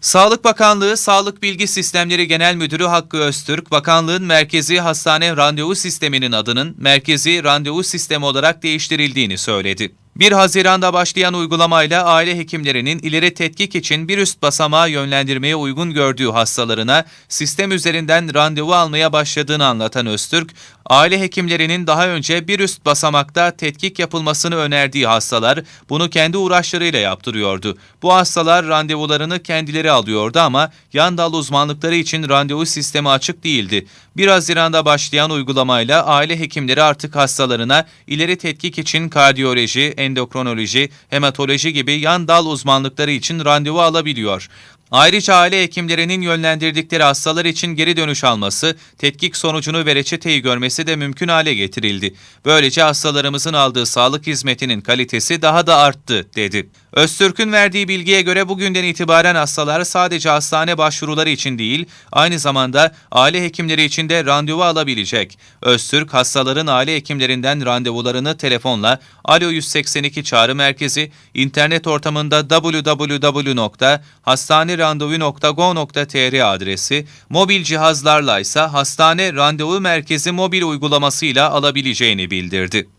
Sağlık Bakanlığı Sağlık Bilgi Sistemleri Genel Müdürü Hakkı Öztürk, bakanlığın Merkezi Hastane Randevu Sistemi'nin adının Merkezi Randevu Sistemi olarak değiştirildiğini söyledi. 1 Haziran'da başlayan uygulamayla aile hekimlerinin ileri tetkik için bir üst basamağa yönlendirmeye uygun gördüğü hastalarına sistem üzerinden randevu almaya başladığını anlatan Öztürk, aile hekimlerinin daha önce bir üst basamakta tetkik yapılmasını önerdiği hastalar bunu kendi uğraşlarıyla yaptırıyordu. Bu hastalar randevularını kendileri alıyordu ama yan dal uzmanlıkları için randevu sistemi açık değildi. 1 Haziran'da başlayan uygulamayla aile hekimleri artık hastalarına ileri tetkik için kardiyoloji, endokrinoloji, hematoloji gibi yan dal uzmanlıkları için randevu alabiliyor. Ayrıca aile hekimlerinin yönlendirdikleri hastalar için geri dönüş alması, tetkik sonucunu ve reçeteyi görmesi de mümkün hale getirildi. Böylece hastalarımızın aldığı sağlık hizmetinin kalitesi daha da arttı, dedi. Öztürk'ün verdiği bilgiye göre bugünden itibaren hastalar sadece hastane başvuruları için değil, aynı zamanda aile hekimleri için de randevu alabilecek. Öztürk, hastaların aile hekimlerinden randevularını telefonla Alo 182 çağrı merkezi, internet ortamında www.hastanerandevu.go.tr adresi, mobil cihazlarla ise hastane randevu merkezi mobil uygulamasıyla alabileceğini bildirdi.